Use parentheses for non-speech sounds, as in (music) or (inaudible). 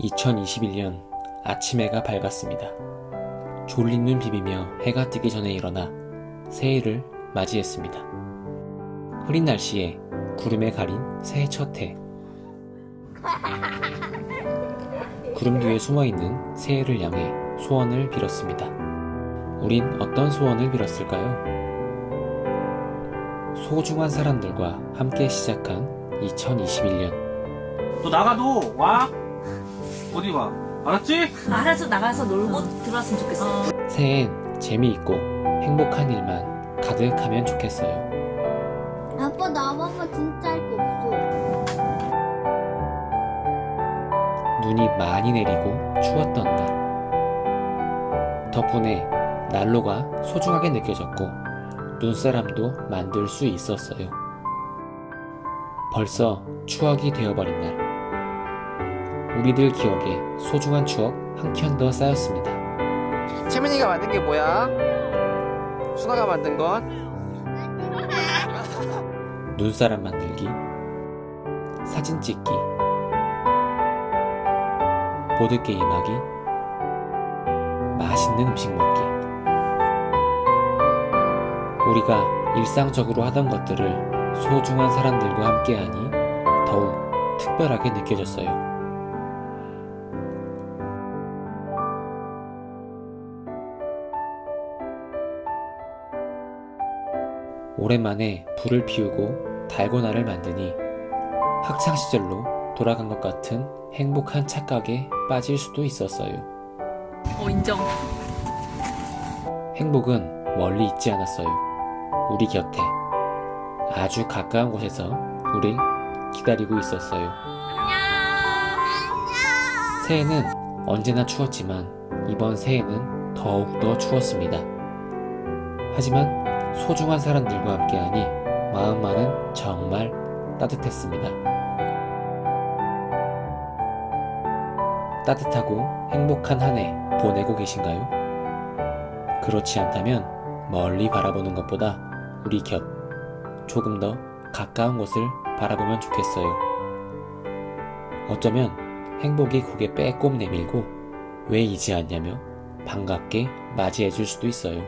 2021년 아침 해가 밝았습니다. 졸린 눈 비비며 해가 뜨기 전에 일어나 새해를 맞이했습니다. 흐린 날씨에 구름에 가린 새해 첫 해. 구름 뒤에 숨어 있는 새해를 향해 소원을 빌었습니다. 우린 어떤 소원을 빌었을까요? 소중한 사람들과 함께 시작한 2021년. 너 나가도 와. 어디 와? 알았지? 알아서 나가서 놀고 들어왔으면 좋겠어. 새해엔 재미있고 행복한 일만 가득하면 좋겠어요. 아빠 나와봐 진짜 할 거 없어. 눈이 많이 내리고 추웠던 날. 덕분에 난로가 소중하게 느껴졌고 눈사람도 만들 수 있었어요. 벌써 추억이 되어버린 날. 우리들 기억에 소중한 추억 한 켠 더 쌓였습니다. 채민이가 만든 게 뭐야? 수나가 만든 건? (laughs) 눈사람 만들기, 사진 찍기, 보드게임 하기, 맛있는 음식 먹기. 우리가 일상적으로 하던 것들을 소중한 사람들과 함께하니 더욱 특별하게 느껴졌어요. 오랜만에 불을 피우고 달고나를 만드니 학창 시절로 돌아간 것 같은 행복한 착각에 빠질 수도 있었어요. 어, 인정. 행복은 멀리 있지 않았어요. 우리 곁에 아주 가까운 곳에서 우릴 기다리고 있었어요. 새해는 언제나 추웠지만 이번 새해는 더욱더 추웠습니다. 하지만 소중한 사람들과 함께하니 마음만은 정말 따뜻했습니다. 따뜻하고 행복한 한 해 보내고 계신가요? 그렇지 않다면 멀리 바라보는 것보다 우리 곁 조금 더 가까운 곳을 바라보면 좋겠어요. 어쩌면 행복이 고개 빼꼼 내밀고 왜 이지 않냐며 반갑게 맞이해 줄 수도 있어요.